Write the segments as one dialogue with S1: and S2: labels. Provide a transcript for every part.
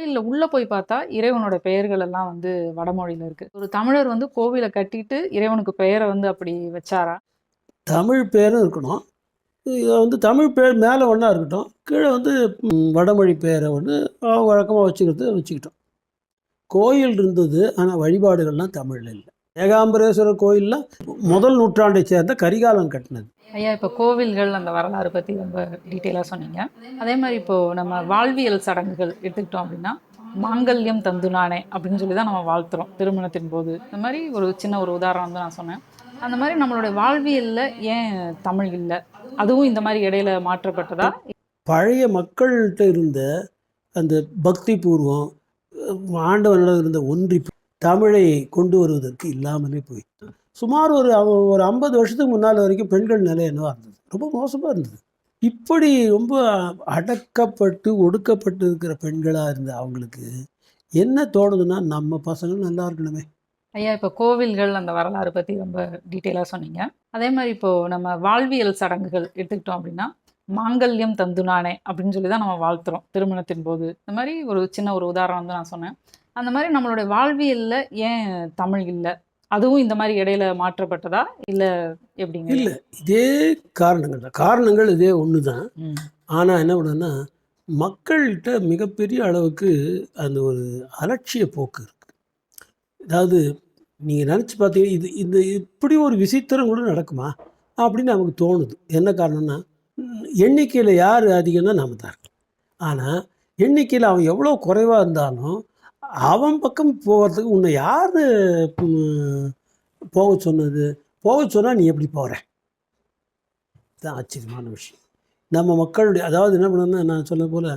S1: கோவிலில் உள்ளே போய் பார்த்தா இறைவனோட பெயர்கள் எல்லாம் வந்து வடமொழியில் இருக்குது ஒரு தமிழர் வந்து கோவிலை கட்டிட்டு இறைவனுக்கு பெயரை வந்து அப்படி வச்சாரா?
S2: தமிழ் பேரும் இருக்கணும். இதை வந்து தமிழ் பேர் மேலே ஒன்றா இருக்கட்டும். கீழே வந்து வடமொழி பேரை வந்து அவங்க வச்சுக்கிறது வச்சுக்கிட்டோம். கோயில் இருந்தது. ஆனால் வழிபாடுகள்லாம் தமிழில் இல்லை ஏகாம்பரேஸ்வரர் கோயில்லாம் முதல் நூற்றாண்டை சேர்ந்த கரிகாலன் கட்டினது.
S1: ஐயா இப்ப கோவில்கள் அந்த வரலாறு பத்தி ரொம்ப டீட்டெயிலா சொன்னீங்க. அதே மாரி இப்போ நம்ம வாழ்வியல் சடங்குகள் எடுத்துக்கிட்டோம் அப்படின்னா, மாங்கல்யம் தந்துனானே அப்படின்னு சொல்லி தான் நம்ம வாழ்த்துறோம் திருமணத்தின் போது. இந்த மாரி ஒரு சின்ன ஒரு உதாரணம் தான் நான் சொன்னேன். அந்த மாரி நம்மளுடைய வாழ்வியல்ல ஏன் தமிழ் இல்ல? அதுவும் இந்த மாரி இடையில மாற்றப்பட்டதா?
S2: பழைய மக்கள்ட்ட இருந்த அந்த பக்தி பூர்வம், ஆண்டவனிடம் இருந்த ஒன்றிப்பு, தமிழை கொண்டு வருவதற்கு இல்லாமலே போயிடுச்சு. சுமார் ஒரு ஒரு 50 வருஷத்துக்கு முன்னால் வரைக்கும் பெண்கள் நிலை என்னவாக இருந்தது? ரொம்ப மோசமாக இருந்தது. இப்படி ரொம்ப அடக்கப்பட்டு, ஒடுக்கப்பட்டு இருக்கிற பெண்களாக இருந்த அவங்களுக்கு என்ன தோணுதுன்னா, நம்ம பசங்க நல்லா இருக்கணுமே.
S1: ஐயா இப்போ கோவில்கள் அந்த வரலாறு பற்றி ரொம்ப டீட்டெயிலாக சொன்னீங்க. அதே மாதிரி இப்போது நம்ம வாழ்வியல் சடங்குகள் எடுத்துக்கிட்டோம் அப்படின்னா, மாங்கல்யம் தந்துனானே அப்படின்னு சொல்லி தான் நம்ம வாழ்த்துறோம் திருமணத்தின் போது. இந்த மாதிரி ஒரு சின்ன ஒரு உதாரணம் வந்து நான் சொன்னேன். அந்த மாரி நம்மளுடைய வாழ்வியல்ல ஏன் தமிழ் இல்ல? அதுவும் இந்த மாரி இடையில மாற்றப்பட்டதா? இல்ல எப்படிங்க?
S2: இல்ல. இதே காரணங்கள் தான். காரணங்கள் இதே ஒண்ணு தான்.
S1: ம்.
S2: ஆனா என்ன பண்ணுதுன்னா, மக்கள்கிட்ட மிகப்பெரிய அளவுக்கு அந்த ஒரு அலட்சிய போக்கு இருக்கு. அதாவது நீங்க நெனச்சு பார்த்தீங்கன்னா, இது இந்த இப்படி ஒரு விசித்திரம் கூட நடக்குமா? அப்படின்னு நமக்கு தோணுது. என்ன காரணம்னா, எண்ணிக்கையில யார் அதிகம்னா நாம தான் இருக்கோம். ஆனா, எண்ணிக்கையில அவன் எவ்வளோ குறைவா இருந்தாலும், அவன் பக்கம் போகிறதுக்கு உன்னை யார் போக சொன்னது? போக சொன்னால் நீ எப்படி போகிற இதுதான் ஆச்சரியமான விஷயம். நம்ம மக்களுடைய அதாவது என்ன பண்ணணும்னா, நான் சொன்னது போல்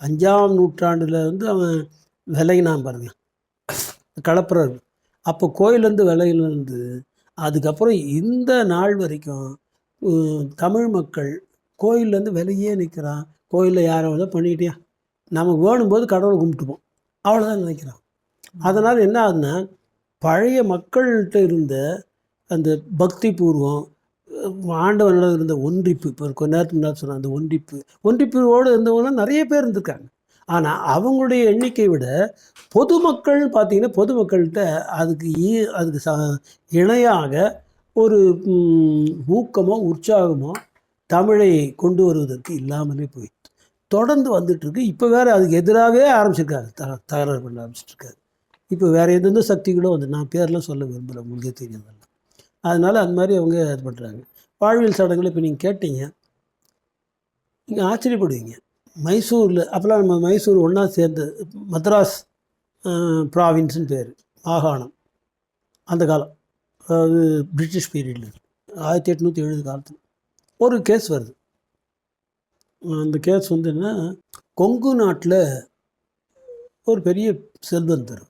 S2: அஞ்சாம் நூற்றாண்டில் வந்து அவன் விலகினான் பாருங்க. களப்பிரர். அப்போ கோயிலேருந்து விலகினது. அதுக்கப்புறம் இந்த நாள் வரைக்கும் தமிழ் மக்கள் கோயிலேருந்து விலகியே நிற்கிறான். கோயிலில் யாரோ ஏதோ பண்ணிக்கிட்டியா? நமக்கு வேணும்போது கடவுளை கும்பிட்டுப்போம். அவ்வளோதான் நினைக்கிறான். அதனால என்ன ஆகுதுன்னா, பழைய மக்கள்ட்ட இருந்த அந்த பக்தி பூர்வம், ஆண்டவனிடம் இருந்த ஒன்றிப்பு, இப்போ கொஞ்ச நேரத்துக்கு முன்னாடி சொன்ன அந்த ஒன்றிப்பு, ஒன்றிப்போடு இருந்தவங்கலாம் நெறைய பேர் இருந்திருக்காங்க. ஆனா, அவங்களுடைய எண்ணிக்கையை விட பொதுமக்கள்னு பார்த்தீங்கன்னா, பொதுமக்கள்கிட்ட அதுக்கு ஈ அதுக்கு ச இணையாக ஒரு ஊக்கமோ, உற்சாகமோ தமிழை கொண்டு வருவதற்கு இல்லாமலே போயிடுச்சு. தொடர்ந்து வந்துட்டுருக்கு. இப்போ வேறு அதுக்கு எதிராகவே ஆரம்பிச்சிருக்காரு. த தகராறு பண்ண ஆரம்பிச்சிட்ருக்காரு இப்போ வேறு எந்தெந்த சக்திகளும் வந்து நான் பேரெலாம் சொல்ல விரும்பலை உங்களுக்கே தெரியும் அதனால் அந்த மாதிரி அவங்க இது பண்ணுறாங்க வாழ்வியல் சடங்குகள் இப்போ நீங்கள் கேட்டீங்க. நீங்கள் ஆச்சரியப்படுவீங்க. மைசூரில் அப்போல்லாம் நம்ம மைசூர் ஒன்றா சேர்ந்து மத்ராஸ் ப்ராவின்ஸுன்னு பேர் மாகாணம். அந்த காலம். அதாவது பிரிட்டிஷ் பீரியடு ஆயிரத்தி எட்நூற்றி எழுபது காலத்தில் ஒரு கேஸ் வருது. அந்த கேஸ் வந்து என்னென்னா கொங்கு நாட்டில் ஒரு பெரிய செல்வந்தர்.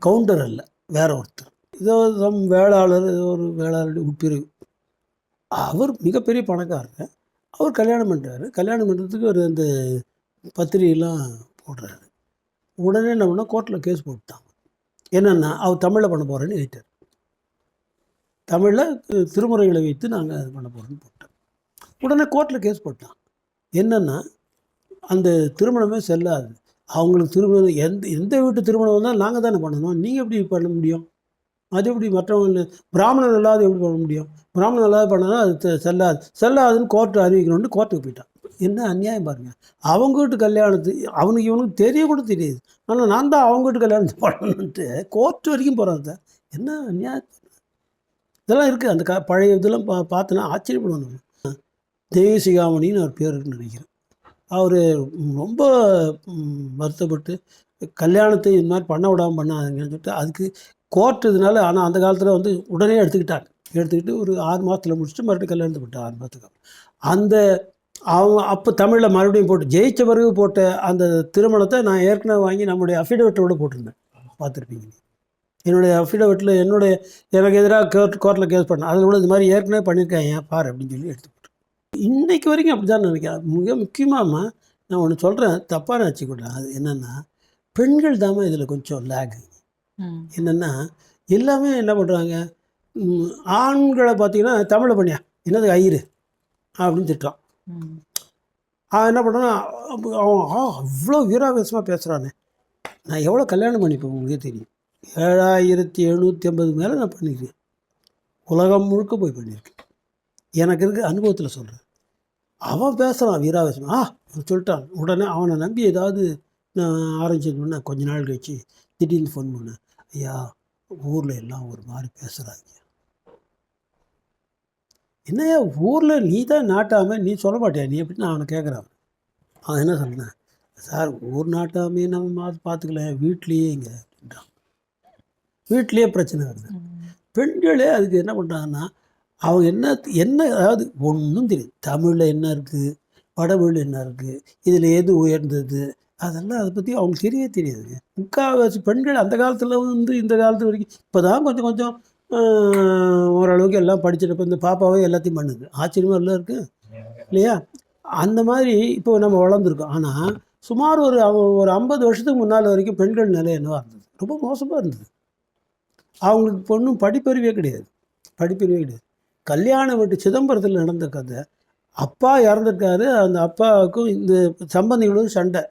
S2: கவுண்டர் அல்ல. வேற ஒருத்தர். ஏதோ சம் வேளாளர் ஏதோ ஒரு வேளாளருடைய உட்பிரிவு. அவர் மிகப்பெரிய பணக்காரர். அவர் கல்யாணம் பண்ணுறாரு கல்யாணம் பண்ணுறதுக்கு ஒரு அந்த பத்திரிகைலாம் போடுறாரு. உடனே என்ன பண்ணால் கோர்ட்டில் கேஸ் போட்டுட்டாங்க. என்னென்னா அவர் தமிழில் பண்ண போகிறேன்னு எழுதிட்டாரு. தமிழில் திருமுறைகளை வைத்து நாங்கள் பண்ண போகிறோன்னு போட்டோம் உடனே கோர்ட்டில் கேஸ் போட்டான். என்னென்னா அந்த திருமணமே செல்லாது. அவங்களுக்கு திருமணம் எந்த எந்த வீட்டு திருமணம் வந்தால் நாங்கள் தானே பண்ணணும். நீங்கள் எப்படி பண்ண முடியும்? அது எப்படி மற்றவங்க பிராமணன் இல்லாத எப்படி பண்ண முடியும்? பிராமணன் இல்லாத பண்ணா அது செல்லாது. செல்லாதுன்னு கோர்ட்டு அறிவிக்கணும்னு கோர்ட்டுக்கு போயிட்டான். என்ன அநியாயம் பாருங்கள் அவங்க வீட்டு கல்யாணத்துக்கு அவனுக்கு இவனுக்கு தெரிய கூட தெரியாது. ஆனால் நான் தான் அவங்க வீட்டு கல்யாணத்தை பண்ணணுன்ட்டு கோர்ட் வரைக்கும் போகிறாங்க சார். என்ன அநியாயம். இதெல்லாம் இருக்குது அந்த க பழைய இதெல்லாம் பா பார்த்தோன்னா ஆச்சரியப்படுவோம் நம்ம. தெய்வசிகாமணின்னு அவர் பேர் நினைக்கிறேன். அவர் ரொம்ப வருத்தப்பட்டு கல்யாணத்தை இந்த மாதிரி பண்ண விடாமல் பண்ணாதீங்கன்னு சொல்லிட்டு அதுக்கு கோர்ட் இதனால ஆனால் அந்த காலத்தில் வந்து உடனே எடுத்துக்கிட்டாங்க. எடுத்துக்கிட்டு ஒரு ஆறு மாதத்தில் முடிச்சுட்டு மறுபடியும் கல்யாணத்தை போட்டு ஆறு மாதத்துக்கு அந்த அவங்க அப்போ தமிழில் மறுபடியும் போட்டு ஜெயிச்ச பிறகு போட்ட அந்த திருமணத்தை நான் ஏற்கனவே வாங்கி நம்முடைய அஃபிடவிட்டோட போட்டிருந்தேன். பார்த்துருப்பீங்க. என்னுடைய அஃபிடவிட்டில் என்னுடைய எனக்கு எதிராக கோர்ட் கோர்ட்டில் கேஸ் பண்ணேன். அதில் கூட இந்த மாதிரி ஏற்கனவே பண்ணியிருக்காய்யா பாரு அப்படின்னு சொல்லி எடுத்து இன்னைக்கு வரைக்கும் அப்படிதான் நினைக்கிறேன். மிக முக்கியமாம்மா நான் ஒண்ணு சொல்றேன். தப்பா நினச்சுக்கூடாது. அது என்னன்னா, பெண்கள் தாம்மா இதில கொஞ்சம் லேக். என்னன்னா, எல்லாமே என்ன பண்றாங்க, ம் ஆண்கள பார்த்தீங்கன்னா, தமிழ்ல பண்ணியா? என்னது ஐயரு? அப்படின்னு திட்டுறான். என்ன பண்ணுறான் அவன் ஆ அவ்வளோ வீராவேசமாக பேசுகிறானே நான் எவ்வளோ கல்யாணம் பண்ணிப்பேன் உங்களுக்கே தெரியும் ஏழாயிரத்தி எழுநூற்றி ஐம்பது மேலே நான் பண்ணியிருக்கேன் உலகம் முழுக்க போய் பண்ணியிருக்கேன் எனக்கு இருக்க அனுபவத்தில் சொல்கிறேன் அவன் பேசுகிறான் வீராவேசம். ஆ சொல்லிட்டான். உடனே அவனை நம்பி ஏதாவது நான் ஆரம்பிச்சதுன்னா கொஞ்ச நாள் கழிச்சு திடீர்னு ஃபோன் பண்ணேன் ஐயா ஊரில் எல்லாம் ஒரு மாதிரி பேசுகிறாங்க என்னய்யா ஊரில் நீ தான் நாட்டாம நீ சொல்ல மாட்டியா? நீ அப்படின்னு அவனை கேட்குறான் அவன் என்ன சொன்னேன் சார் ஊர் நாட்டாமே நம்ம பார்த்துக்கலாம் வீட்லேயே இங்கே அப்படின்றான். வீட்லேயே பிரச்சனை வருது. பெண்களே அதுக்கு என்ன பண்ணுறாங்கன்னா அவங்க என்ன என்ன அதாவது ஒன்றும் தெரியும் தமிழில் என்ன இருக்குது வடமொழியில் என்ன இருக்குது இதில் எது உயர்ந்தது? அதெல்லாம் அதை பற்றி அவங்களுக்கு தெரியவே தெரியாதுங்க. முக்கால்வாசி பெண்கள் அந்த காலத்தில் வந்து இந்த காலத்து வரைக்கும் இப்போ தான் கொஞ்சம் கொஞ்சம் ஓரளவுக்கு எல்லாம் படிச்சுட்டு இப்போ இந்த பாப்பாவே எல்லாத்தையும் பண்ணுது. ஆச்சரியமாக எல்லாம் இருக்குது இல்லையா? அந்த மாதிரி இப்போ நம்ம வளர்ந்துருக்கோம். ஆனால் சுமார் ஒரு ஒரு ஐம்பது வருஷத்துக்கு முன்னால் வரைக்கும் பெண்கள் நிலை என்னவாக இருந்தது? ரொம்ப மோசமாக இருந்தது. அவங்களுக்கு பொண்ணும் படிப்பறிவே கிடையாது. படிப்பறிவே கிடையாது. கல்யாண வீட்டு சிதம்பரத்தில் நடந்த கதை. அப்பா இறந்துருக்காரு அந்த அப்பாவுக்கும் இந்த சம்பந்திகளும் சண்டை.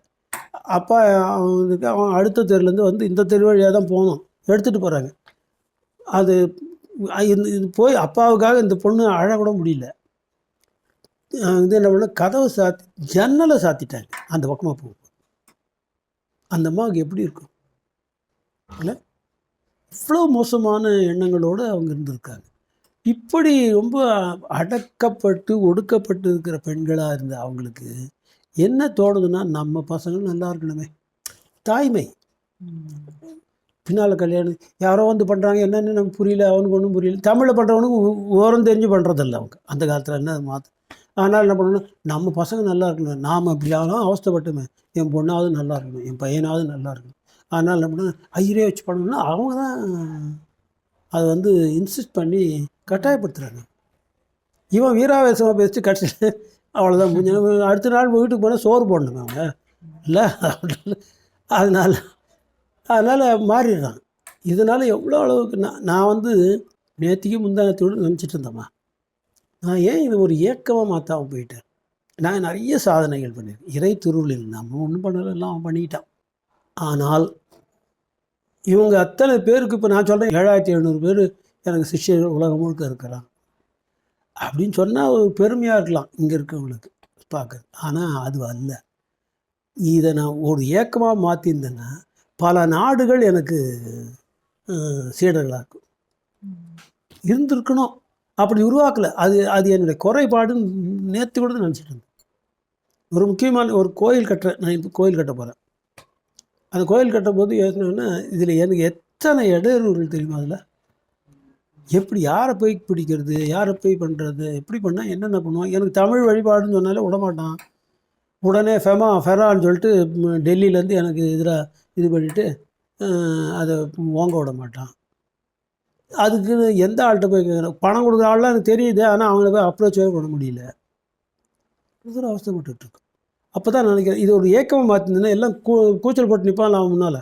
S2: அப்பா அவனுக்கு அவன் அடுத்த தெருலேருந்து வந்து இந்த தெரு வழியாக தான் போகணும் எடுத்துகிட்டு போகிறாங்க அது இது போய் அப்பாவுக்காக இந்த பொண்ணு அழக்கூட முடியல. இது என்ன பண்ண கதவை சாத்தி ஜன்னலை சாத்திட்டாங்க அந்த பக்கமாக போகும் அந்த அம்மாவுக்கு எப்படி இருக்கும்? இல்லை? இவ்வளோ மோசமான எண்ணங்களோடு அவங்க இருந்திருக்காங்க. இப்படி ரொம்ப அடக்கப்பட்டு ஒடுக்கப்பட்டு இருக்கிற பெண்களாக இருந்த அவங்களுக்கு என்ன தோணுதுன்னா நம்ம பசங்க நல்லா இருக்கணுமே. தாய்மை. பின்னால் கல்யாணம் யாரோ வந்து பண்ணுறாங்க என்னன்னு நமக்கு புரியல அவனுக்கு ஒன்றும் புரியல. தமிழில் பண்ணுறவனுக்கு ஓரம் தெரிஞ்சு பண்ணுறதில்ல அவங்க. அந்த காலத்தில் என்ன மாற்ற ஆனால் என்ன பண்ணணும் நம்ம பசங்க நல்லா இருக்கணும். நாம் அப்படியாலும் அவஸ்தைப்பட்டுமே. என் பொண்ணாவது நல்லா இருக்கணும். என் பையனாவது நல்லா இருக்கணும். அதனால் என்ன பண்ணணும் ஐயரே வச்சு பண்ணணும்னா அவங்க தான் அதை வந்து இன்சிஸ்ட் பண்ணி கட்டாயப்படுத்துகிறாங்க இவன் வீராவேசமாக பேசிட்டு கடைசியில் அவ்வளோதான் முடிஞ்சு அடுத்த நாள் வீட்டுக்கு போனால் சோறு போடணுங்க அவங்க இல்லை அதனால் அதனால் மாறிடுறான். இதனால் எவ்வளோ அளவுக்கு நான் நான் வந்து நேற்றுக்கு முந்தானத்தோடு நினச்சிட்டு இருந்தேம்மா. நான் ஏன் இது ஒரு ஏக்கமாக மாற்றாமல் போயிட்டேன்? நான் நிறைய சாதனைகள் பண்ணியிருக்கேன். இறை திருவிழில் நம்ம ஒன்றும் பண்ணலாம் எல்லாம் அவன் பண்ணிக்கிட்டான் ஆனால் இவங்க அத்தனை பேருக்கு இப்போ நான் சொல்கிறேன் ஏழாயிரத்தி எழுநூறு பேர் எனக்கு சிஷ்யர்கள் உலகம் முழுக்க இருக்கிறாங்க. அப்படின்னு சொன்னால் ஒரு பெருமையாக இருக்கலாம் இங்கே இருக்கவங்களுக்கு பார்க்குறது ஆனால் அது அல்ல. இதை நான் ஒரு ஏக்கமாக மாற்றிருந்தேன்னா பல நாடுகள் எனக்கு சீடர்களாக இருக்கும். இருந்திருக்கணும். அப்படி உருவாக்கலை. அது அது என்னுடைய குறைபாடுன்னு நேற்று கூட நினச்சிட்டு இருந்தேன். ஒரு முக்கியமான ஒரு கோயில் கட்டுறேன் நான் இப்போ கோயில் கட்ட போகிறேன் அந்த கோயில் கட்டும்போது யோசனைன்னா இதில் எனக்கு எத்தனை இடையூறுகள் தெரியுமா அதில்? எப்படி யாரை போய் பிடிக்கிறது யாரை போய் பண்ணுறது எப்படி பண்ணால் என்னென்ன பண்ணுவான்? எனக்கு தமிழ் வழிபாடுன்னு சொன்னாலே விடமாட்டான். உடனே ஃபெமா ஃபெரான்னு சொல்லிட்டு டெல்லியிலேருந்து எனக்கு எதிராக இது பண்ணிவிட்டு அதை ஓங்க விட மாட்டான். அதுக்கு எந்த ஆள்கிட்ட போய் கேட்குறேன் பணம் கொடுக்குற ஆள்லாம் எனக்கு தெரியுது ஆனால் அவங்கள போய் அப்ரோச்சே பண்ண முடியல. இது அவஸ்தைப்பட்டுருக்கு அப்போ தான் நினைக்கிறேன். இது ஒரு ஏக்கமாக மாற்றிருந்தேன்னா எல்லாம் கூ கூச்சல் போட்டு நிற்பான் அவன் முன்னால்.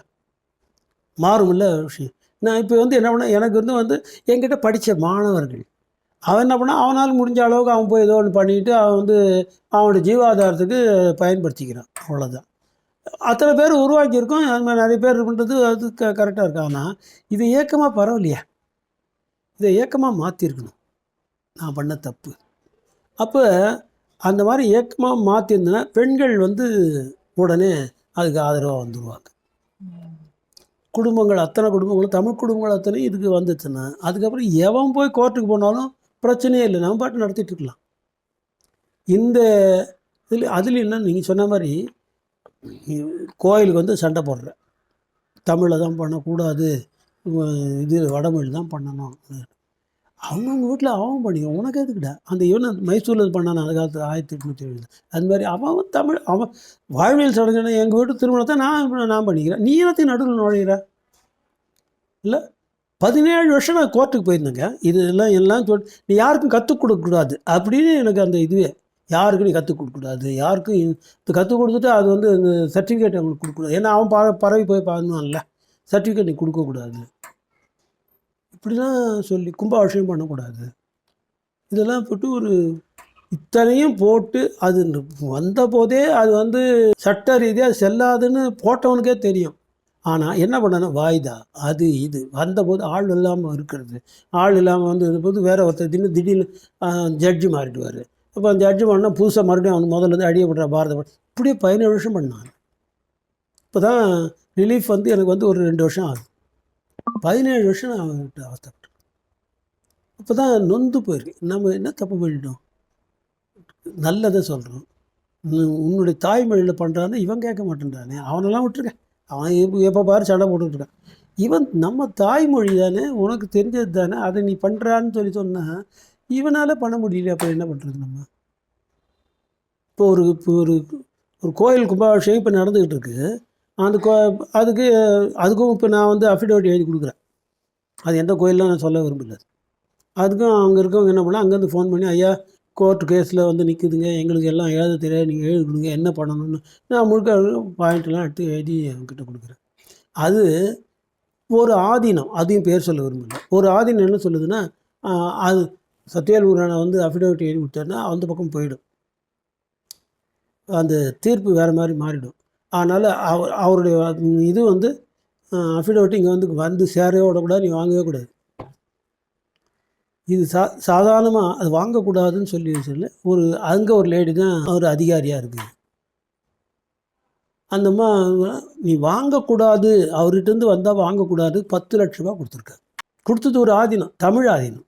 S2: மாறுமில்ல விஷயம். நான் இப்போ வந்து என்ன பண்ண எனக்கு வந்து வந்து என்கிட்ட படித்த மாணவர்கள். அவன் என்ன பண்ணால் அவனால் முடிஞ்ச அளவுக்கு அவன் போய் ஏதோ ஒன்று பண்ணிட்டு அவன் வந்து அவனோட ஜீவாதாரத்துக்கு பயன்படுத்திக்கிறான். அவ்வளோதான் அத்தனை பேர் உருவாக்கியிருக்கோம். அது மாதிரி நிறைய பேர் பண்ணுறது அது க கரெக்டாக இருக்கு ஆனால் இது ஏக்கமாக பரவாயில்லையா. இதை ஏக்கமாக மாற்றிருக்கணும் நான் பண்ண தப்பு. அப்போ அந்த மாதிரி ஏக்கமாக மாற்றிருந்தேன்னா பெண்கள் வந்து உடனே அதுக்கு ஆதரவாக வந்துடுவாங்க குடும்பங்கள் அத்தனை குடும்பங்களும் தமிழ் குடும்பங்கள் அத்தனை இதுக்கு வந்துச்சுன்னா அதுக்கப்புறம் எவன் போய் கோர்ட்டுக்கு போனாலும் பிரச்சனையே இல்லை. நம்ம பாட்டு நடத்திட்டு இருக்கலாம். இந்த இதில் அதில் என்ன நீங்கள் சொன்ன மாதிரி கோயிலுக்கு வந்து சண்டை போடுற. தமிழில் தான் பண்ணக்கூடாது. இது வடமொழி தான் பண்ணணும். அவங்கவுங்க வீட்டில் அவன் பண்ணிக்க உனக்கு எதுக்குடா? அந்த இவன் மைசூரில் பண்ணான்? அந்த காலத்தில் ஆயிரத்தி எட்நூற்றி எழுபது அது மாதிரி அவன் அவன் தமிழ் அவன் வாழ்வியல் சடங்குனா எங்கள் வீட்டு திருமணத்தை நான் நான் பண்ணிக்கிறேன். நீ எல்லாத்தையும் நடுவில் நுழையிற? இல்லை? பதினேழு வருஷம் நான் கோர்ட்டுக்கு போயிருந்தேங்க. இதெல்லாம் எல்லாம் சொல் நீ யாருக்கும் கற்றுக் கொடுக்கக்கூடாது அப்படின்னு எனக்கு அந்த இதுவே. யாருக்கும் நீ கற்றுக் கொடுக்கக்கூடாது யாருக்கும் இப்போ கற்றுக் கொடுத்துட்டு அது வந்து அந்த சர்டிஃபிகேட் அவங்களுக்கு கொடுக்கக்கூடாது ஏன்னா அவன் ப பறவை போய் பார்க்கணும்ல சர்டிஃபிகேட் நீ கொடுக்கக்கூடாது இப்படிலாம் சொல்லி கும்பாபிஷேகம் பண்ணக்கூடாது. இதெல்லாம் போட்டு ஒரு இத்தனையும் போட்டு அது வந்த போதே அது வந்து சட்ட ரீதியாக செல்லாதுன்னு போட்டவனுக்கே தெரியும். ஆனால் என்ன பண்ணணும்? வாய்தா. அது இது. வந்தபோது ஆள் இல்லாமல் இருக்கிறது. ஆள் இல்லாமல் வந்து போது வேறு ஒருத்தர் திடீர்னு திடீர்னு ஜட்ஜு மாறிடுவார். அப்போ அந்த ஜட்ஜு பண்ணால் புதுசாக மறுபடியும் அவன் முதல்ல இருந்து அடியப்படுற பாரத இப்படியே பதினேழு வருஷம் பண்ணான் இப்போ தான் ரிலீஃப் வந்து எனக்கு வந்து ஒரு ரெண்டு வருஷம் ஆகுது. பதினேழு வருஷம் நான் அவன்கிட்ட அவஸ்தப்பட்டேன் அப்போ தான் நொந்து போயிருக்கு. நம்ம என்ன தப்பு பண்ணிட்டோம்? நல்லதை சொல்கிறோம் உன்னுடைய தாய்மொழியில் பண்ணுறான்னு இவன் கேட்க மாட்டேன்றானே. அவனெல்லாம் விட்டுருக்கேன் அவன் எப்போ எப்போ பாரு சண்டை போட்டுட்டு இவன் நம்ம தாய்மொழி தானே உனக்கு தெரிஞ்சது தானே அதை நீ பண்ணுறான்னு சொல்லி சொன்னால் இவனால் பண்ண முடியல அப்போ என்ன பண்ணுறது நம்ம? இப்போ ஒரு இப்போ ஒரு ஒரு கோயில் கும்பாபிஷேகம் இப்போ நடந்துக்கிட்டு இருக்குது அந்த கோ அதுக்கு அதுக்கும் இப்போ நான் வந்து அஃபிடவிட் எழுதி கொடுக்குறேன். அது எந்த கோயிலில் நான் சொல்ல விரும்பல. அதுக்கும் அங்கே இருக்கவங்க என்ன பண்ணால் அங்கேருந்து ஃபோன் பண்ணி ஐயா கோர்ட் கேஸில் வந்து நிற்குதுங்க எங்களுக்கு எல்லாம் எழுத தெரியாது. நீங்கள் எழுதி கொடுங்க. என்ன பண்ணணும்னு? நான் முழுக்க பாயிண்ட்லாம் எடுத்து எழுதி அவங்ககிட்ட கொடுக்குறேன். அது ஒரு ஆதீனம். அதையும் பேர் சொல்ல விரும்பல. ஒரு ஆதீனம் என்ன சொல்லுதுன்னா அது சத்யவேல் முருகனை வந்து அஃபிடவிட் எழுதி கொடுத்தாருன்னா அந்த பக்கம் போயிடும். அந்த தீர்ப்பு வேறு மாதிரி மாறிடும். அதனால் அவர் அவருடைய இது வந்து அஃபிடவிட் இங்கே வந்து வந்து சேரவே விடக்கூடாது நீ வாங்கவே கூடாது. இது சா சாதாரணமாக அது வாங்கக்கூடாதுன்னு சொல்லி சொல்லி ஒரு அங்கே ஒரு லேடி தான் அவர் அதிகாரியாக இருக்குது. அந்த நீ வாங்கக்கூடாது அவர்கிட்டருந்து வந்தால் வாங்கக்கூடாது பத்து லட்ச ரூபா கொடுத்துருக்காரு. கொடுத்தது ஒரு ஆதீனம் தமிழ் ஆதீனம்.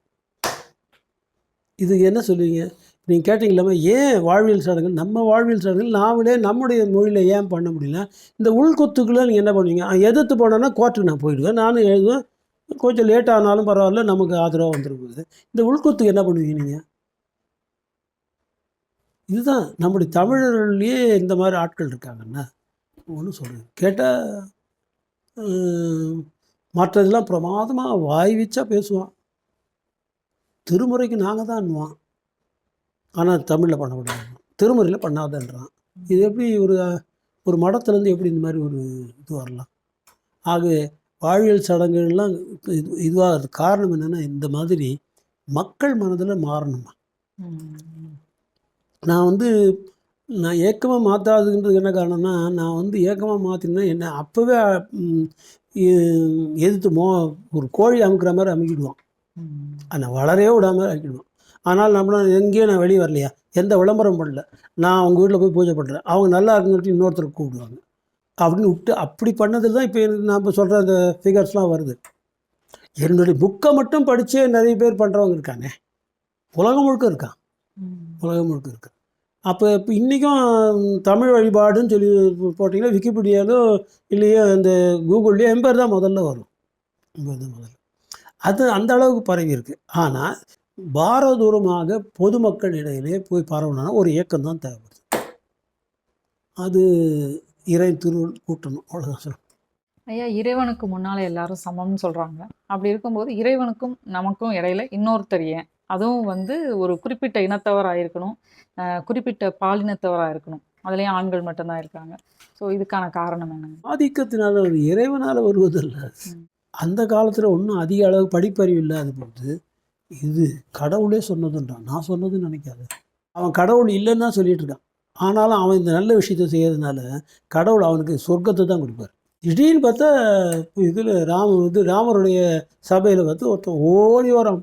S2: இது என்ன சொல்லுவீங்க? நீங்கள் கேட்டிங்களாமே ஏன் வாழ்வியல் சடங்குகள் நம்ம வாழ்வியல் சடங்குகள் நாமளே நம்முடைய மொழியில் ஏன் பண்ண முடியல? இந்த உள்கொத்துக்குள்ளே நீங்கள் என்ன பண்ணுவீங்க? எதிர்த்து போனோன்னா கோர்ட்டுக்கு நான் போயிடுவேன். நானும் எழுதுவேன். கொஞ்சம் லேட் ஆனாலும் பரவாயில்ல நமக்கு ஆதரவாக வந்துருக்குது இந்த உள்கொத்துக்கு என்ன பண்ணுவீங்க நீங்கள் இதுதான் நம்முடைய தமிழர்கள்லேயே இந்த மாதிரி ஆட்கள் இருக்காங்கன்னா ஒன்றும் சொல்கிறேன் கேட்டால் மற்றதெல்லாம் பிரமாதமாக வாய் வச்சா பேசுவான். திருமுறைக்கு நாங்கள் தான்வான் ஆனால் தமிழில் பண்ணக்கூடாது திருமுறையில் பண்ணாதன்றான். இது எப்படி ஒரு ஒரு மடத்துலேருந்து எப்படி இந்த மாதிரி ஒரு இது வரலாம்? ஆக வாழ்வியல் சடங்குகள்லாம் இது இதுவாக காரணம் என்னென்னா இந்த மாதிரி மக்கள் மனதில் மாறணுமா. நான் வந்து நான் ஏக்கமாக மாற்றாதுன்றது என்ன காரணம்னா நான் வந்து ஏக்கமாக மாற்றினா என்ன அப்போவே எதிர்த்து மோ ஒரு கோழி அமுக்கிற மாதிரி அமுக்கிடுவான். ஆனால் வளரவே விடாமல் ஆக்கிடுவான் ஆனால் நம்மள எங்கேயும் நான் வெளியே வரலையா? எந்த விளம்பரம் பண்ணல. நான் அவங்க வீட்டில் போய் பூஜை பண்ணுறேன். அவங்க நல்லா இருக்குன்னு இன்னொருத்தருக்கு கூப்பிடுவாங்க. அப்படின்னு விட்டு அப்படி பண்ணதில் தான் இப்போ இப்போ சொல்கிற அந்த ஃபிகர்ஸ்லாம் வருது. என்னுடைய புக்கை மட்டும் படித்தே நிறைய பேர் பண்ணுறவங்க இருக்காங்க உலகம் முழுக்க இருக்கான். உலகம் முழுக்க இருக்கு. அப்போ இப்போ இன்றைக்கும் தமிழ் வழிபாடுன்னு சொல்லி போட்டிங்கன்னா விக்கிபீடியாலோ இல்லையோ அந்த கூகுள்லேயோ என் பேர் தான் முதல்ல வரும். என் பேர் தான் முதல்ல. அது அந்த அளவுக்கு பரவி இருக்கு. ஆனால் பாரதூரமாக பொதுமக்கள் இடையிலே போய் பரவணும்னா ஒரு இயக்கம் தான் தேவைப்படுது. அது இறை திருவள் கூட்டணும். அவ்வளோதான் சொல்ல
S1: ஐயா இறைவனுக்கு முன்னால எல்லாரும் சமம்னு சொல்றாங்க. அப்படி இருக்கும்போது இறைவனுக்கும் நமக்கும் இடையில இன்னொருத்தர் ஏன்? அதுவும் வந்து ஒரு குறிப்பிட்ட இனத்தவராக இருக்கணும் குறிப்பிட்ட பாலினத்தவராக இருக்கணும் அதுலேயும் ஆண்கள் மட்டும்தான் இருக்காங்க. ஸோ இதுக்கான காரணம் என்னங்க
S2: ஆதிக்கத்தினால ஒரு இறைவனால் வருவதல்ல. அந்த காலத்தில் ஒன்றும் அதிக அளவு படிப்பறிவு இல்லாத போது இது கடவுளே சொன்னதுன்றான். நான் சொன்னதுன்னு நினைக்காது. அவன் கடவுள் இல்லைன்னு தான் சொல்லிட்டு இருக்கான் ஆனாலும் அவன் இந்த நல்ல விஷயத்தை செய்யறதுனால கடவுள் அவனுக்கு சொர்க்கத்தை தான் கொடுப்பார். திடீர்னு பார்த்தா இதில் ராம இது ராமருடைய சபையில் பார்த்து ஒருத்தன் ஓடி வரான்.